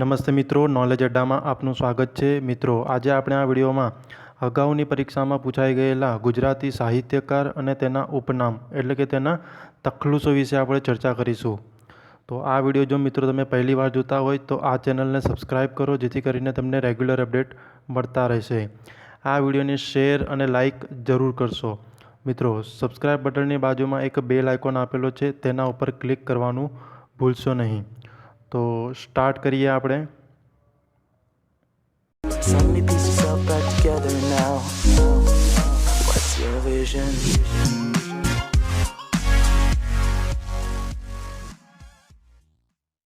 નમસ્તે મિત્રો નોલેજ અડ્ડામાં આપનું સ્વાગત છે. મિત્રો, આજે આપણે આ વિડીયોમાં અગાઉની પરીક્ષામાં પૂછાઈ ગયેલા ગુજરાતી સાહિત્યકાર અને તેના ઉપનામ, એટલે કે તેના તખલુસો વિશે આપણે ચર્ચા કરીશું. તો આ વીડિયો જો મિત્રો તમે પહેલી વાર જોતા હોય તો આ ચેનલને સબસ્ક્રાઈબ કરો, જેથી કરીને તમને રેગ્યુલર અપડેટ મળતા રહેશે. આ વિડીયોને શેર અને લાઇક જરૂર કરશો. મિત્રો સબસ્ક્રાઈબ બટનની બાજુમાં એક બેલ આઇકોન આપેલો છે, તેના ઉપર ક્લિક કરવાનું ભૂલશો નહીં. તો સ્ટાર્ટ કરીએ આપણે So many pieces all back together now. What's your vision?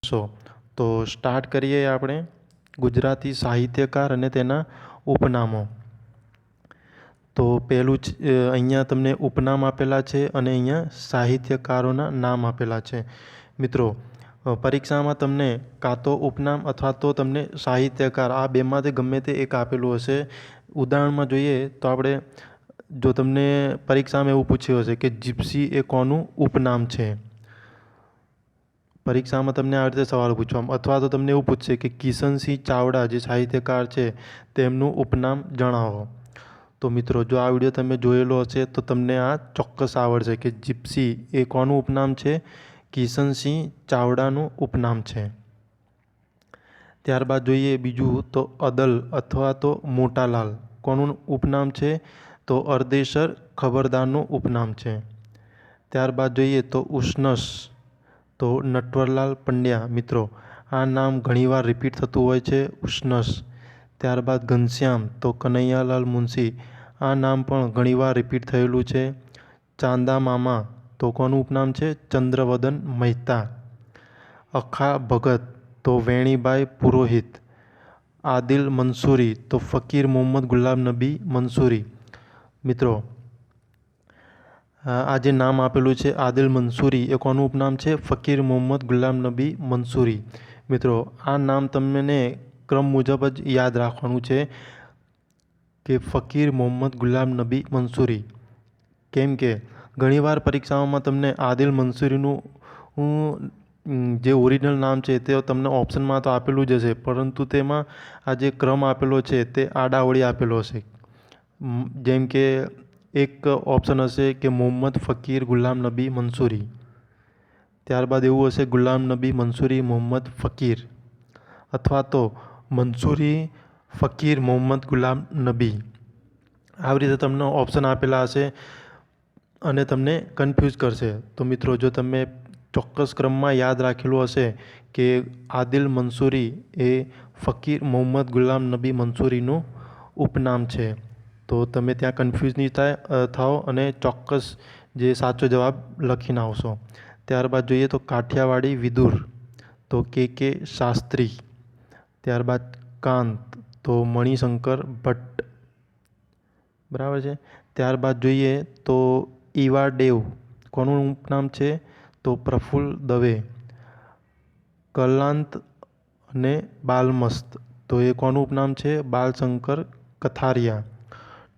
સો તો સ્ટાર્ટ કરીએ આપણે ગુજરાતી સાહિત્યકાર અને તેના ઉપનામો તો પહેલું જ અહીંયા તમને ઉપનામ આપેલા છે અને અહીંયા સાહિત્યકારોના નામ આપેલા છે મિત્રો પરીક્ષામાં તમને કાં તો ઉપનામ અથવા તો તમને સાહિત્યકાર, આ બેમાંથી ગમે તે એક આપેલું હશે. ઉદાહરણમાં જોઈએ તો આપણે, જો તમને પરીક્ષામાં એવું પૂછ્યું હશે કે જીપ્સી એ કોનું ઉપનામ છે? પરીક્ષામાં તમને આ રીતે સવાલ પૂછવામાં, અથવા તો તમને એવું પૂછશે કે કિશનસિંહ ચાવડા જે સાહિત્યકાર છે, તેમનું ઉપનામ જણાવો. તો મિત્રો, જો આ વીડિયો તમે જોયેલો હશે તો તમને આ ચોક્કસ આવડશે કે જીપ્સી એ કોનું ઉપનામ છે? કિશનસિંહ ચાવડાનું ઉપનામ છે. ત્યારબાદ જોઈએ બીજું તો અદલ અથવા તો મોટાલાલ. કોનું ઉપનામ છે? તો અર્દેશર ખબરદારનું ઉપનામ છે. ત્યારબાદ જોઈએ તો ઉષ્ણસ. તો નટવરલાલ પંડ્યા, મિત્રો, આ નામ ઘણીવાર રિપીટ થતું હોય છે, ઉષ્ણસ. ત્યારબાદ ઘનશ્યામ, તો કનૈયાલાલ મુનશી, આ નામ પણ ઘણીવાર રિપીટ થયેલું છે. ચાંદા મામા તો કોનું ઉપનામ છે ચંદ્રવદન મહેતા. અખા ભગત, તો વેણીબાઈ પુરોહિત. આદિલ મંસૂરી, તો ફકીર મોહમ્મદ ગુલાબ નબી મંસૂરી. મિત્રો આ જે નામ આપેલું છે આદિલ મંસૂરી. એ કોનું ઉપનામ છે ફકીર મોહમ્મદ ગુલામ નબી મંસૂરી. મિત્રો, આ નામ તમને ક્રમ મુજબ જ યાદ રાખવાનું છે કે ફકીર મોહમ્મદ ગુલામ નબી મંસૂરી. કેમ કે ઘણીવાર પરીક્ષાઓમાં તમને આદિલ મંસૂરીનું જે ઓરિજિનલ નામ છે તે તમને ઓપ્શનમાં તો આપેલું જ હશે, પરંતુ તેમાં આ જે ક્રમ આપેલો છે તે આડાવળી આપેલો હશે. જેમ કે એક ઓપ્શન હશે કે મોહમ્મદ ફકીર ગુલામ નબી મંસૂરી. ત્યારબાદ એવું હશે ગુલામ નબી મંસૂરી મોહમ્મદ ફકીર. અથવા તો મંસૂરી ફકીર મોહમ્મદ ગુલામ નબી. આવી રીતે તમને ઓપ્શન આપેલા હશે અને તમને કન્ફ્યુઝ કરશે. તો મિત્રો, જો તમે ચોક્કસ ક્રમમાં યાદ રાખેલું હશે કે આદિલ મંસૂરી એ ફકીર મોહમ્મદ ગુલામ નબી મંસૂરીનું ઉપનામ છે. તો તમે ત્યાં કન્ફ્યુઝ નહીં થાય થાઓ અને ચોક્કસ જે સાચો જવાબ લખીને આવશો. ત્યારબાદ જોઈએ તો કાઠિયાવાડી વિદુર, તો કે કે શાસ્ત્રી. ત્યારબાદ કાંત, તો મણિશંકર ભટ્ટ. બરાબર છે? ત્યારબાદ જોઈએ તો ઈવા ડેવ કોનું ઉપનામ છે? તો પ્રફુલ્લ દવે. કલાંત અને બાલમસ્ત. તો એ કોનું ઉપનામ છે? બાલશંકર કથારિયા.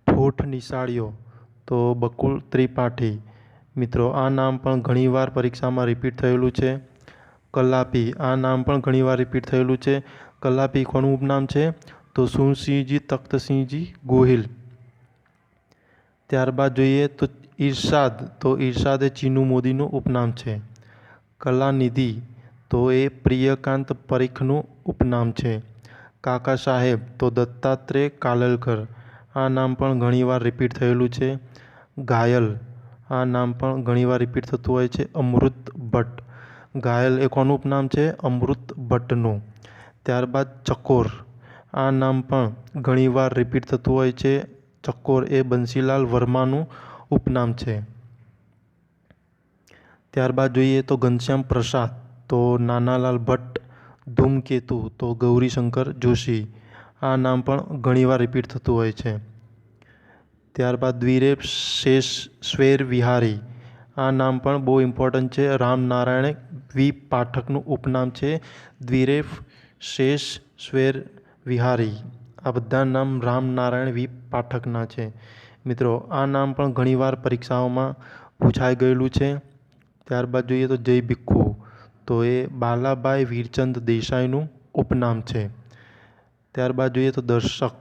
ઠોઠ નિશાળીઓ. તો બકુલ ત્રિપાઠી. મિત્રો, આ નામ પણ ઘણીવાર પરીક્ષામાં રિપીટ થયેલું છે. કલાપી. આ નામ પણ ઘણીવાર રિપીટ થયેલું છે. કલાપી કોનું ઉપનામ છે? તો સુરસિંહજી તખ્તસિંહજી ગોહિલ. ત્યારબાદ જોઈએ તો ઈર્ષાદ તો ઈર્ષાદ એ ચીનુ મોદીનું ઉપનામ છે. કલાનિધિ, તો એ પ્રિયકાંત પરીખનું ઉપનામ છે. કાકા સાહેબ, તો દત્તાત્રેય કાલલકર. આ નામ પણ ઘણીવાર રિપીટ થયેલું છે. ઘાયલ. આ નામ પણ ઘણીવાર રિપીટ થતું હોય છે. અમૃત ભટ્ટ. ઘાયલ એ કોનું ઉપનામ છે? અમૃત ભટ્ટનું. ત્યારબાદ ચકોર. આ નામ પણ ઘણીવાર રિપીટ થતું હોય છે. ચકોર એ બંસીલાલ વર્માનું ઉપનામ છે. ત્યારબાદ જોઈએ તો ઘનશ્યામ પ્રસાદ, તો નાનાલાલ ભટ્ટ, ધૂમકેતુ, તો ગૌરીશંકર જોશી. આ નામ પણ ઘણીવાર રિપીટ થતું હોય છે. ત્યારબાદ દ્વિરેપ શેષ સ્વેર વિહારી. આ નામ પણ બહુ ઇમ્પોર્ટન્ટ છે. રામનારાયણ વી પાઠકનું ઉપનામ છે. દ્વિરેપ શેષ સ્વેર વિહારી. આ બધા નામ રામનારાયણ વી પાઠકના છે. મિત્રો, આ નામ પણ ઘણીવાર પરીક્ષાઓમાં પૂછાઈ ગયેલું છે. ત્યારબાદ જોઈએ તો જય ભિખ્ખુ તો એ બાલાભાઈ વીરચંદ દેસાઈનું ઉપનામ છે. ત્યારબાદ જોઈએ તો દર્શક.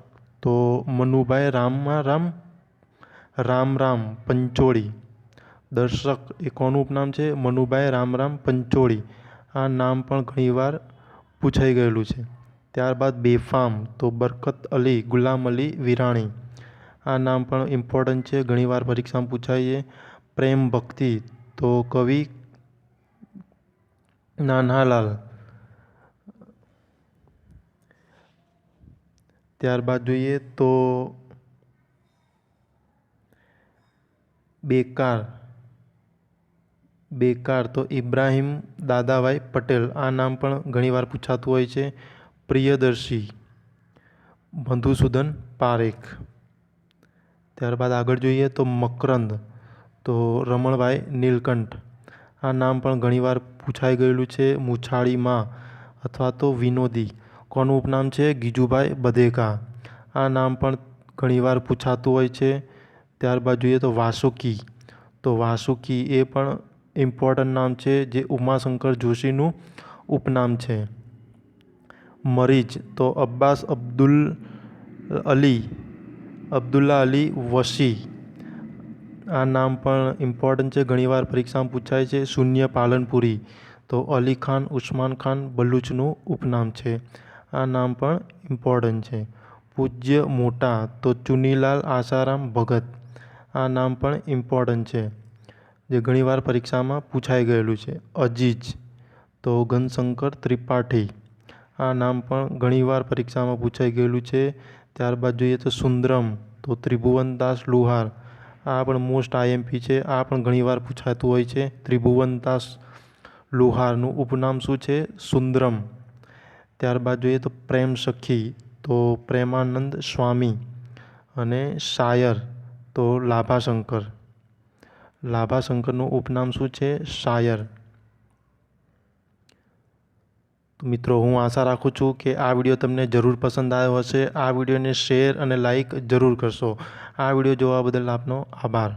તો મનુભાઈ રામારામ રામ રામ પંચોળી. દર્શક એ કોનું ઉપનામ છે? મનુભાઈ રામરામ પંચોળી. આ નામ પણ ઘણીવાર પૂછાઈ ગયેલું છે. ત્યારબાદ બેફામ. તો બરકત અલી, ગુલામ અલી વિરાણી. આ નામ પણ ઇમ્પોર્ટન્ટ છે. ઘણીવાર પરીક્ષામાં પૂછાય છે પ્રેમ ભક્તિ. તો કવિ નાનાલાલ ત્યારબાદ જોઈએ તો બેકાર. બેકાર તો ઇબ્રાહિમ દાદાભાઈ પટેલ. આ નામ પણ ઘણીવાર પૂછાતું હોય છે. પ્રિયદર્શી. મધુસૂદન પારેખ. ત્યારબાદ આગળ જોઈએ તો મકરંદ, તો રમણભાઈ નીલકંઠ. આ નામ પણ ઘણીવાર પૂછાઈ ગયેલું છે મુછાળીમાં અથવા તો વિનોદી. કોનું ઉપનામ છે? ગીજુભાઈ બધેકા. આ નામ પણ ઘણીવાર પૂછાતું હોય છે. ત્યારબાદ જોઈએ તો વાસુકી. તો વાસુકી એ પણ ઇમ્પોર્ટન્ટ નામ છે જે ઉમાશંકર જોશીનું ઉપનામ છે. મરીજ તો અબ્બાસ અબ્દુલ અલી અબ્દુલ્લા અલી વસી આ નામ પણ ઇમ્પોર્ટન્ટ છે. ઘણીવાર પરીક્ષામાં પૂછાય છે, શૂન્ય પાલનપુરી. તો અલી ખાન, ઉસ્માન ખાન બલુચનું ઉપનામ છે. આ નામ પણ ઇમ્પોર્ટન્ટ છે. પૂજ્ય મોટા તો ચુનીલાલ આસારામ ભગત. આ નામ પણ ઇમ્પોર્ટન્ટ છે, જે ઘણીવાર પરીક્ષામાં પૂછાઈ ગયેલું છે. અજીજ તો ઘનશંકર ત્રિપાઠી. આ નામ પણ ઘણીવાર પરીક્ષામાં પૂછાઈ ગયેલું છે. ત્યારબાદ જોઈએ તો સુંદરમ, તો ત્રિભુવનદાસ લુહાર. આ પણ મોસ્ટ આઈએમપી છે. આ પણ ઘણીવાર પૂછાતું હોય છે. ત્રિભુવનદાસ લુહારનું ઉપનામ શું છે? સુંદરમ. ત્યારબાદ જોઈએ તો પ્રેમ સખી, તો પ્રેમાનંદ સ્વામી અને શાયર, તો લાભાશંકર. લાભાશંકરનું ઉપનામ શું છે? શાયર તો મિત્રો, હું આશા રાખું છું કે આ વીડિયો તમને જરૂર પસંદ આવ્યો હશે. આ વિડીયોને શેર અને લાઇક જરૂર કરશો. આ વીડિયો જોવા બદલ આપનો આભાર.